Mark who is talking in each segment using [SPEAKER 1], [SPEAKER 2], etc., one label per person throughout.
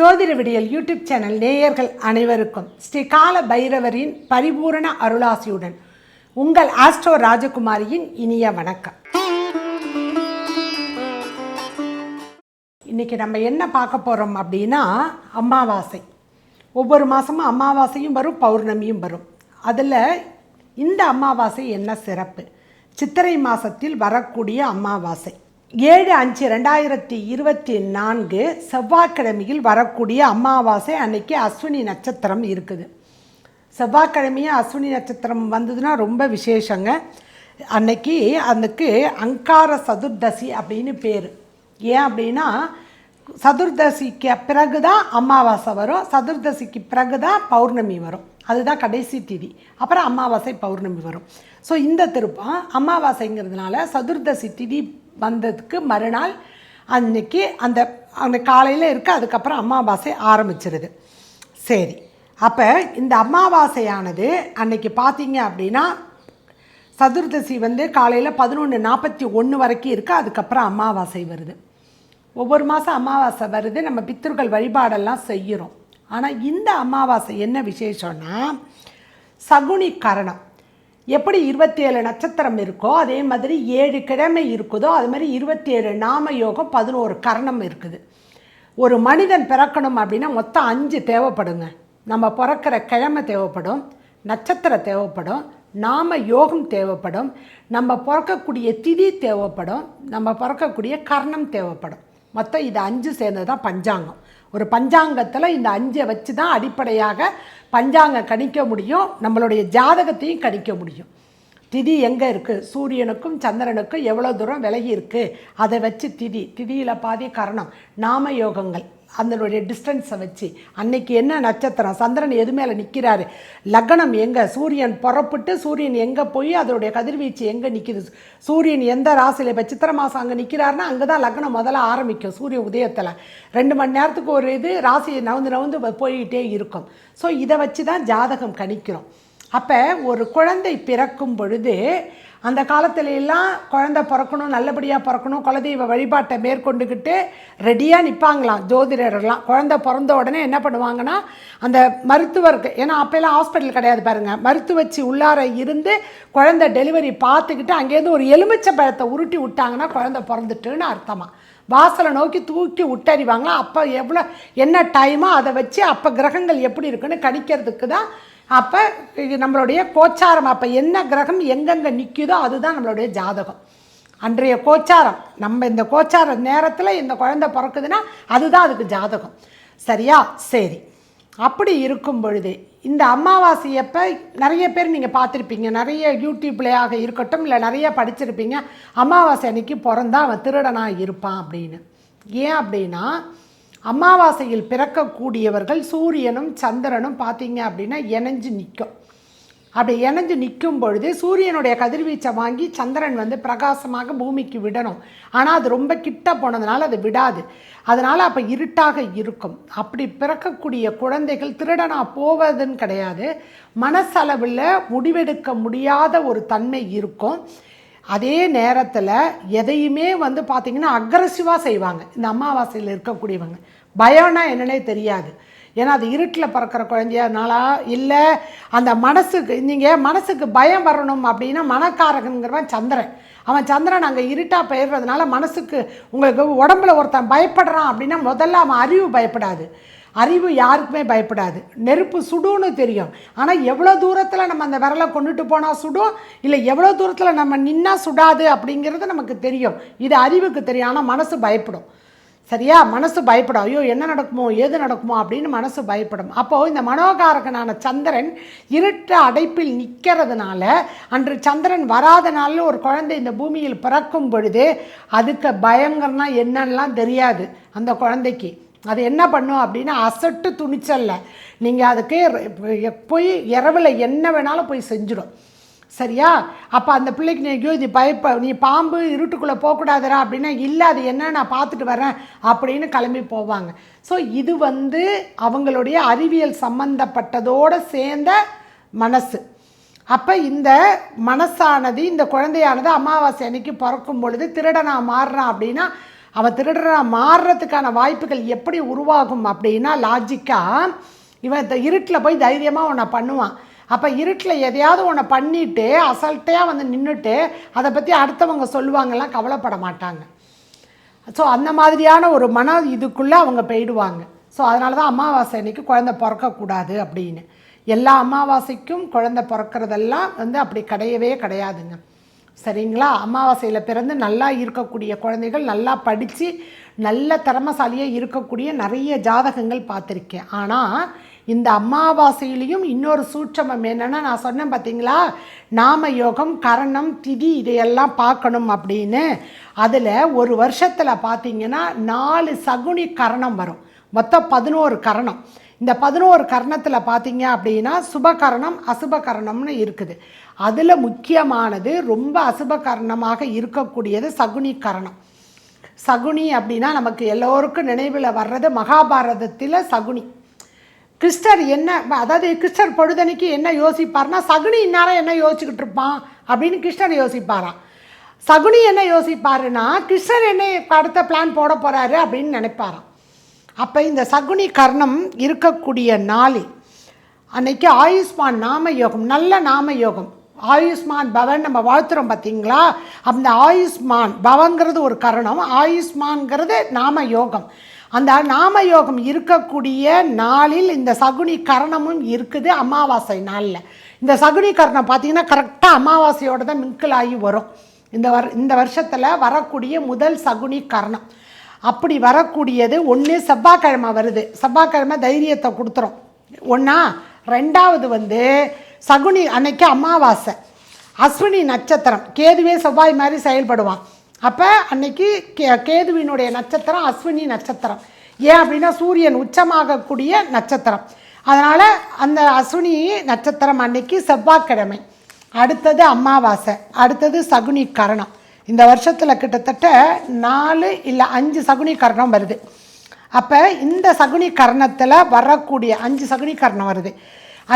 [SPEAKER 1] ஜோதிட விடியல் YouTube channel நேயர்கள் அனைவருக்கும் ஸ்ரீ கால பைரவரின் பரிபூரண அருளாசியுடன் உங்கள் ஆஸ்ட்ரோ ராஜகுமாரியின் இனிய வணக்கம். இன்னைக்கு நம்ம என்ன பார்க்க போகிறோம் அப்படின்னா அமாவாசை. ஒவ்வொரு மாதமும் அமாவாசையும் வரும் பௌர்ணமியும் வரும். அதில் இந்த அமாவாசை என்ன சிறப்பு? சித்திரை மாதத்தில் வரக்கூடிய அமாவாசை. ஏழு அஞ்சு ரெண்டாயிரத்தி இருபத்தி நான்கு செவ்வாய்க்கிழமையில் வரக்கூடிய அமாவாசை அன்னைக்கு அஸ்வினி நட்சத்திரம் இருக்குது. செவ்வாய்க்கிழமையும் அஸ்வினி நட்சத்திரம் வந்ததுன்னா ரொம்ப விசேஷங்க. அன்னைக்கு அதுக்கு அங்கார சதுர்தசி அப்படின்னு பேர். ஏன் அப்படின்னா சதுர்தசிக்கு பிறகு தான் அமாவாசை வரும். சதுர்தசிக்கு பிறகு தான் பௌர்ணமி வரும். அதுதான் கடைசி திதி. அப்புறம் அமாவாசை பௌர்ணமி வரும். ஸோ இந்த திருப்பம் அமாவாசைங்கிறதுனால சதுர்தசி திதி வந்ததுக்கு மறுநாள் அன்னைக்கு அந்த அந்த காலையில் இருக்க. அதுக்கப்புறம் அமாவாசை ஆரம்பிச்சிருது. சரி. அப்போ இந்த அமாவாசையானது அன்னைக்கு பார்த்தீங்க அப்படின்னா சதுர்தசி வந்து காலையில் பதினொன்று நாற்பத்தி ஒன்று வரைக்கும் இருக்குது அதுக்கப்புறம் அமாவாசை வருது. ஒவ்வொரு மாதம் அமாவாசை வருது நம்ம பித்தர்கள் வழிபாடெல்லாம் செய்கிறோம் ஆனால் இந்த அமாவாசை என்ன விசேஷம்னா சகுனி கரணம். எப்படி இருபத்தி ஏழு நட்சத்திரம் இருக்கோ அதே மாதிரி ஏழு கிழமை இருக்குதோ அது மாதிரி இருபத்தி ஏழு நாம யோகம் பதினோரு கரணம் இருக்குது. ஒரு மனிதன் பிறக்கணும் அப்படின்னா மொத்தம் அஞ்சு தேவைப்படுங்க. நம்ம பிறக்கிற கிழமை தேவைப்படும் நட்சத்திரம் தேவைப்படும் நாம யோகம் தேவைப்படும் நம்ம பிறக்கக்கூடிய திதி தேவைப்படும் நம்ம பிறக்கக்கூடிய கர்ணம் தேவைப்படும். மொத்தம் இது அஞ்சு சேர்ந்தது தான் பஞ்சாங்கம். ஒரு பஞ்சாங்கத்தில் இந்த அஞ்சை வச்சு தான் அடிப்படையாக பஞ்சாங்கம் கணிக்க முடியும் நம்மளுடைய ஜாதகத்தையும் கணிக்க முடியும். திதி எங்கே இருக்குது சூரியனுக்கும் சந்திரனுக்கும் எவ்வளோ தூரம் விலகி இருக்குது அதை வச்சு திதி திதியில் பாதி கரணம் நாம யோகங்கள் அதனுடைய டிஸ்டன்ஸை வச்சு. அன்னைக்கு என்ன நட்சத்திரம்? சந்திரன் எது மேலே நிற்கிறாரு லக்னம் எங்கே? சூரியன் புறப்பட்டு சூரியன் எங்கே போய் அதனுடைய கதிர்வீச்சு எங்கே நிற்கிது சூரியன் எந்த ராசியில் இப்போ சித்திரை மாதம் அங்கே நிற்கிறாருன்னா அங்கே தான் லக்னம் முதல்ல ஆரம்பிக்கும் சூரிய உதயத்தில். ரெண்டு மணி நேரத்துக்கு ஒரு இது ராசி நவுந்து நவுந்து போய்கிட்டே இருக்கும். ஸோ இதை வச்சு தான் ஜாதகம் கணிக்கிறோம். அப்போ ஒரு குழந்தை பிறக்கும் பொழுது அந்த காலத்துல எல்லாம் குழந்தை பிறக்கணும் நல்லபடியாக பிறக்கணும் குலதெய்வ வழிபாட்டை மேற்கொண்டுக்கிட்டு ரெடியாக நிற்பாங்களாம் ஜோதிடர்லாம் குழந்தை பிறந்த உடனே என்ன பண்ணுவாங்கன்னா அந்த மருத்துவருக்கு ஏன்னா அப்போல்லாம் ஹாஸ்பிட்டல் கிடையாது பாருங்கள் மருத்துவச்சி உள்ளார இருந்து குழந்தை டெலிவரி பார்த்துக்கிட்டு அங்கேருந்து ஒரு எலுமிச்சை பழத்தை உருட்டி விட்டாங்கன்னா குழந்தை பிறந்துட்டுன்னு அர்த்தமாக வாசலை நோக்கி தூக்கி விட்டறிவாங்க அப்போ எவ்வளோ என்ன டைமோ அதை வச்சு அப்போ கிரகங்கள் எப்படி இருக்குன்னு கணிக்கிறதுக்கு தான் அப்போ இது நம்மளுடைய கோச்சாரம். அப்போ என்ன கிரகம் எங்கெங்கே நிற்குதோ அதுதான் நம்மளுடைய ஜாதகம். அன்றைய கோச்சாரம் நம்ம இந்த கோச்சார நேரத்தில் இந்த குழந்தை பிறக்குதுன்னா அதுதான் அதுக்கு ஜாதகம். சரியா? சரி. அப்படி இருக்கும் பொழுது இந்த அமாவாசையப்போ நிறைய பேர் நீங்கள் பார்த்துருப்பீங்க. நிறைய யூடியூப்லையாக இருக்கட்டும் இல்லை நிறைய படிச்சிருப்பீங்க. அமாவாசை அன்னைக்கு பிறந்தா அவன் திருடனாக இருப்பான் அப்படின்னு. ஏன் அப்படின்னா அமாவாசையில் பிறக்கக்கூடியவர்கள் சூரியனும் சந்திரனும் பார்த்தீங்க அப்படின்னா இணைஞ்சு நிற்கும். அப்படி இணைஞ்சு நிற்கும் பொழுது சூரியனுடைய கதிர்வீச்சை வாங்கி சந்திரன் வந்து பிரகாசமாக பூமிக்கு விடணும். ஆனால் அது ரொம்ப கிட்ட போனதுனால அது விடாது. அதனால் அப்போ இருட்டாக இருக்கும். அப்படி பிறக்கக்கூடிய குழந்தைகள் திருடனாக போவதுன்னு கிடையாது. மனசளவில் முடிவெடுக்க முடியாத ஒரு தன்மை இருக்கும். அதே நேரத்தில் எதையுமே வந்து பார்த்திங்கன்னா அக்ரஸிவாக செய்வாங்க. இந்த அமாவாசையில் இருக்கக்கூடியவங்க. பயம்னா என்னன்னே தெரியாது. ஏன்னா அது இருட்டில் பறக்கிற குழந்தையனாலா இல்லை அந்த மனசுக்கு நீங்கள் மனசுக்கு பயம் வரணும் அப்படின்னா மனக்காரகங்கிறவன் சந்திரன். அவன் சந்திரன் அங்கே இருட்டாக பெயர்றதுனால மனசுக்கு உங்களுக்கு உடம்புல ஒருத்தன் பயப்படுறான் அப்படின்னா முதல்ல அவன் அறிவு பயப்படாது. அறிவு யாருக்குமே பயப்படாது. நெருப்பு சுடுன்னு தெரியும். ஆனால் எவ்வளோ தூரத்தில் நம்ம அந்த விரலை கொண்டுட்டு போனால் சுடும்? இல்லை எவ்வளோ தூரத்தில் நம்ம நின்னா சுடாது அப்படிங்கிறது நமக்கு தெரியும். இது அறிவுக்கு தெரியும். ஆனால் மனசு பயப்படும். சரியா? மனசு பயப்படும். ஐயோ என்ன நடக்குமோ ஏது நடக்குமோ அப்படின்னு மனசு பயப்படும். அப்போது இந்த மனோகாரகனான சந்திரன் இருட்டு அடைப்பில் நிற்கிறதுனால அன்று சந்திரன் வராத நாளில் ஒரு குழந்தை இந்த பூமியில் பிறக்கும் பொழுது அதுக்கு பயங்கரனா என்னன்னெலாம் தெரியாது அந்த குழந்தைக்கு. அது என்ன பண்ணும் அப்படின்னா அசட்டு துணிச்சல்ல. நீங்கள் அதுக்கு போய் இரவில் என்ன வேணாலும் போய் செஞ்சிடும். சரியா? அப்போ அந்த பிள்ளைக்கு நீ ஐயோ இது பயப்ப நீ பாம்பு இருட்டுக்குள்ளே போகக்கூடாதுரா அப்படின்னா இல்லை அது என்ன நான் பார்த்துட்டு வரேன் அப்படின்னு கிளம்பி போவாங்க. ஸோ இது வந்து அவங்களுடைய அறிவியல் சம்பந்தப்பட்டதோடு சேர்ந்த மனசு. அப்போ இந்த மனசானது இந்த குழந்தையானது அமாவாசை அன்னைக்கு பிறக்கும் பொழுது திருடனாக மாறுறான் அப்படின்னா அவன் திருடுறா மாறுறதுக்கான வாய்ப்புகள் எப்படி உருவாகும் அப்படின்னா லாஜிக்காக இவன் இந்த இருட்டில் போய் தைரியமாக உன்னை பண்ணுவான். அப்போ இருட்டில் எதையாவது ஒன்று பண்ணிட்டு அசல்ட்டையாக வந்து நின்றுட்டு அதை பற்றி அடுத்தவங்க சொல்லுவாங்கலாம் கவலைப்பட மாட்டாங்க. ஸோ அந்த மாதிரியான ஒரு மன இதுக்குள்ளே அவங்க போயிடுவாங்க. ஸோ அதனால தான் அமாவாசை அன்னைக்கு குழந்தை பிறக்கக்கூடாது அப்படின்னு. எல்லா அமாவாசைக்கும் குழந்தை பிறக்கிறதெல்லாம் வந்து அப்படி கிடையவே கிடையாதுங்க. சரிங்களா? அமாவாசையில் பிறந்து நல்லா இருக்கக்கூடிய குழந்தைகள் நல்லா படித்து நல்ல திறமசாலியாக இருக்கக்கூடிய நிறைய ஜாதகங்கள் பார்த்துருக்கேன். ஆனால் இந்த அமாவாசையிலையும் இன்னொரு சூட்சமம் என்னென்னா நான் சொன்னேன் பார்த்தீங்களா நாம யோகம் கரணம் திதி இதையெல்லாம் பார்க்கணும் அப்படின்னு. அதில் ஒரு வருஷத்தில் பார்த்தீங்கன்னா நாலு சகுனி கரணம் வரும். மொத்தம் பதினோரு கரணம். இந்த பதினோரு கரணத்தில் பார்த்தீங்க அப்படின்னா சுபகரணம் அசுபகரணம்னு இருக்குது. அதில் முக்கியமானது ரொம்ப அசுபகரணமாக இருக்கக்கூடியது சகுனி கரணம். சகுனி அப்படின்னா நமக்கு எல்லோருக்கும் நினைவில் வர்றது மகாபாரதத்தில் சகுனி. கிருஷ்ணர் என்ன அதாவது கிறிஸ்டர் பொழுதனைக்கு என்ன யோசிப்பார்னா சகுனி இந்நேரம் என்ன யோசிச்சுக்கிட்டு இருப்பான் அப்படின்னு கிருஷ்ணர் யோசிப்பாராம். சகுனி என்ன யோசிப்பாருன்னா கிருஷ்ணர் என்ன அடுத்த பிளான் போட போகிறாரு அப்படின்னு நினைப்பாராம். அப்போ இந்த சகுனி கர்ணம் இருக்கக்கூடிய நாளில் அன்னைக்கு ஆயுஷ்மான் நாம யோகம் நல்ல நாம யோகம் ஆயுஷ்மான் பவன் நம்ம வாழ்த்துறோம் பார்த்தீங்களா அந்த ஆயுஷ்மான் பவங்கிறது ஒரு கரணம் ஆயுஷ்மான்ங்கிறது நாம யோகம் அந்த நாம யோகம் இருக்கக்கூடிய நாளில் இந்த சகுனி கரணமும் இருக்குது அமாவாசை நாளில். இந்த சகுனி கரணம் பார்த்தீங்கன்னா கரெக்டாக அமாவாசையோட தான் மிங்கிள் ஆகி வரும். இந்த வர் இந்த வருஷத்தில் வரக்கூடிய முதல் சகுனி கரணம். அப்படி வரக்கூடியது ஒன்று செவ்வாய்க்கிழமை வருது. செவ்வாய்க்கிழமை தைரியத்தை கொடுத்துரும். ஒன்றா ரெண்டாவது வந்து சகுனி அன்னைக்கு அமாவாசை. அஸ்வினி நட்சத்திரம். கேதுவே செவ்வாய் மாதிரி செயல்படுவான். அப்போ அன்னைக்கு கே கேதுவினுடைய நட்சத்திரம் அஸ்வினி நட்சத்திரம். ஏன் அப்படின்னா சூரியன் உச்சமாகக்கூடிய நட்சத்திரம். அதனால் அந்த அஸ்வினி நட்சத்திரம் அன்னைக்கு செவ்வாய்க்கிழமை. அடுத்தது அமாவாசை. அடுத்தது சகுனி கரணம். இந்த வருஷத்தில் கிட்டத்தட்ட நாலு இல்லை அஞ்சு சகுனி கரணம் வருது. அப்போ இந்த சகுனி கர்ணத்தில் வரக்கூடிய அஞ்சு சகுனி கர்ணம் வருது.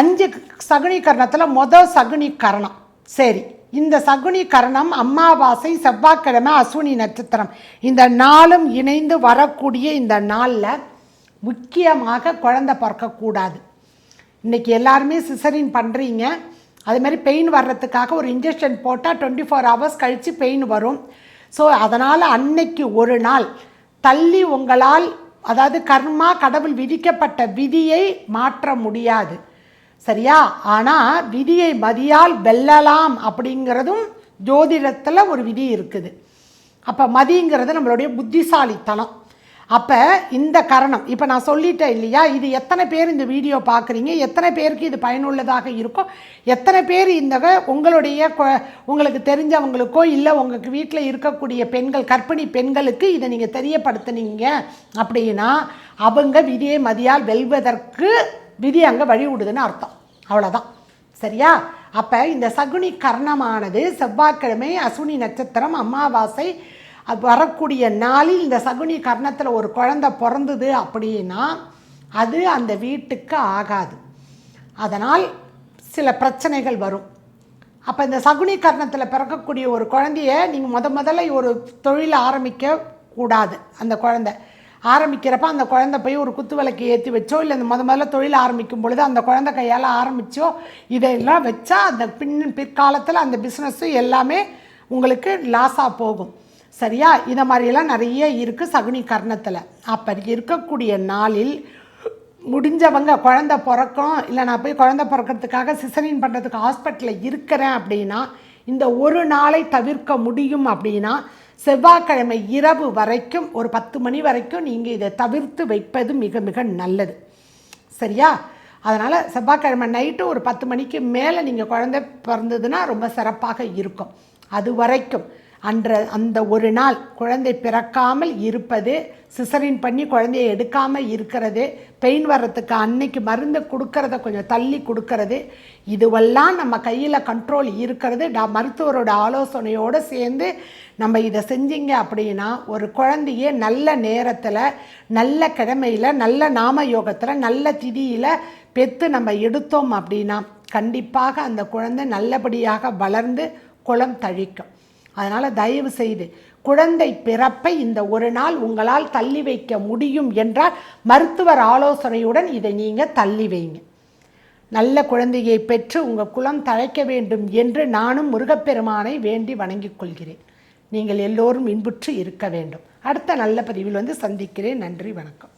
[SPEAKER 1] அஞ்சு சகுனி கரணத்தில் மொதல் சகுனி கரணம். சரி இந்த சகுனி கரணம் அம்மாவாசை செவ்வாய்க்கிழமை அஸ்வினி நட்சத்திரம். இந்த நாளும் இணைந்து வரக்கூடிய இந்த நாளில் முக்கியமாக குழந்தை பிறக்கக்கூடாது. இன்றைக்கி எல்லாருமே சிசரின் பண்ணுறீங்க அது மாதிரி பெயின் வர்றதுக்காக ஒரு இன்ஜெக்ஷன் போட்டால் டுவெண்ட்டி ஃபோர் ஹவர்ஸ் கழித்து பெயின் வரும். ஸோ அதனால் அன்னைக்கு ஒரு நாள் தள்ளி உங்களால் அதாவது கர்மா கடவுள் விதிக்கப்பட்ட விதியை மாற்ற முடியாது. சரியா? ஆனால் விதியை மதியால் வெல்லலாம் அப்படிங்கிறதும் ஜோதிடத்தில் ஒரு விதி இருக்குது. அப்போ மதிங்கிறது நம்மளுடைய புத்திசாலித்தனம். அப்போ இந்த கரணம் இப்போ நான் சொல்லிட்டேன் இல்லையா? இது எத்தனை பேர் இந்த வீடியோ பார்க்குறீங்க எத்தனை பேருக்கு இது பயனுள்ளதாக இருக்கும் எத்தனை பேர் இந்த உங்களுடைய கொ- உங்களுக்கு தெரிஞ்சவங்களுக்கோ இல்லை உங்களுக்கு வீட்டில் இருக்கக்கூடிய பெண்கள் கற்பிணி பெண்களுக்கு இதை நீங்கள் தெரியப்படுத்துனீங்க அப்படின்னா அவங்க விதியை மதியால் வெல்வதற்கு விதி அங்கே வழி விடுதுன்னு அர்த்தம். அவ்வளோதான் சரியா? அப்போ இந்த சகுனி கர்ணமானது செவ்வாய்க்கிழமை அசுனி நட்சத்திரம் அமாவாசை வரக்கூடிய நாளில் இந்த சகுனி கர்ணத்தில் ஒரு குழந்தை பிறந்தது அப்படின்னா அது அந்த வீட்டுக்கு ஆகாது. அதனால் சில பிரச்சனைகள் வரும். அப்போ இந்த சகுனி கர்ணத்தில் பிறக்கக்கூடிய ஒரு குழந்தைய நீங்கள் முத முதல்ல ஒரு தொழிலை ஆரம்பிக்க கூடாது. அந்த குழந்தை. ஆரம்பிக்கிறப்ப அந்த குழந்தை போய் ஒரு குத்து விளக்கு ஏற்றி வச்சோ இல்லை இந்த முத முதல்ல தொழில் ஆரம்பிக்கும் பொழுது அந்த குழந்தை கையால் ஆரம்பித்தோ இதெல்லாம் வச்சா அந்த பின் பிற்காலத்தில் அந்த பிஸ்னஸ்ஸும் எல்லாமே உங்களுக்கு லாஸாக போகும். சரியா? இதை மாதிரியெல்லாம் நிறைய இருக்குது சகுனி கர்ணத்தில். அப்போ இருக்கக்கூடிய நாளில் முடிஞ்சவங்க குழந்த பிறக்கும். இல்லை நான் போய் குழந்த பிறக்கிறதுக்காக சிசரின் பண்ணுறதுக்கு ஹாஸ்பிட்டலில் இருக்கிறேன் அப்படின்னா இந்த ஒரு நாளை தவிர்க்க முடியும் அப்படின்னா செவ்வாய்க்கிழமை இரவு வரைக்கும் ஒரு பத்து மணி வரைக்கும் நீங்கள் இதை தவிர்த்து வைப்பது மிக மிக நல்லது. சரியா? அதனால் செவ்வாய்க்கிழமை நைட்டு ஒரு பத்து மணிக்கு மேலே நீங்கள் குழந்தை பிறந்ததுன்னா ரொம்ப சிறப்பாக இருக்கும். அது வரைக்கும். அன்ற அந்த ஒரு நாள் குழந்தை பிறக்காமல் இருப்பது சிசரின் பண்ணி குழந்தையை எடுக்காமல் இருக்கிறது பெயின் வர்றதுக்கு அன்னைக்கு மருந்து கொடுக்கறத கொஞ்சம் தள்ளி கொடுக்கறது இதுவெல்லாம் நம்ம கையில் கண்ட்ரோல் இருக்கிறது. டா மருத்துவரோட ஆலோசனையோடு சேர்ந்து நம்ம இதை செஞ்சீங்க அப்படின்னா ஒரு குழந்தைய நல்ல நேரத்தில் நல்ல கிழமையில் நல்ல நாம யோகத்தில் நல்ல திதியில் பெற்று நம்ம எடுத்தோம் அப்படின்னா கண்டிப்பாக அந்த குழந்தை நல்லபடியாக வளர்ந்து குளம் தழிக்கும். அதனால் தயவு செய்து குழந்தை பிறப்பை இந்த ஒரு நாள் உங்களால் தள்ளி வைக்க முடியும் என்றால் மருத்துவர் ஆலோசனையுடன் இதை நீங்கள் தள்ளி வைங்க. நல்ல குழந்தையை பெற்று உங்கள் குலம் தழைக்க வேண்டும் என்று நானும் முருகப்பெருமானை வேண்டி வணங்கிக் கொள்கிறேன். நீங்கள் எல்லோரும் இன்புற்று இருக்க வேண்டும். அடுத்த நல்ல பதிவில் வந்து சந்திக்கிறேன். நன்றி வணக்கம்.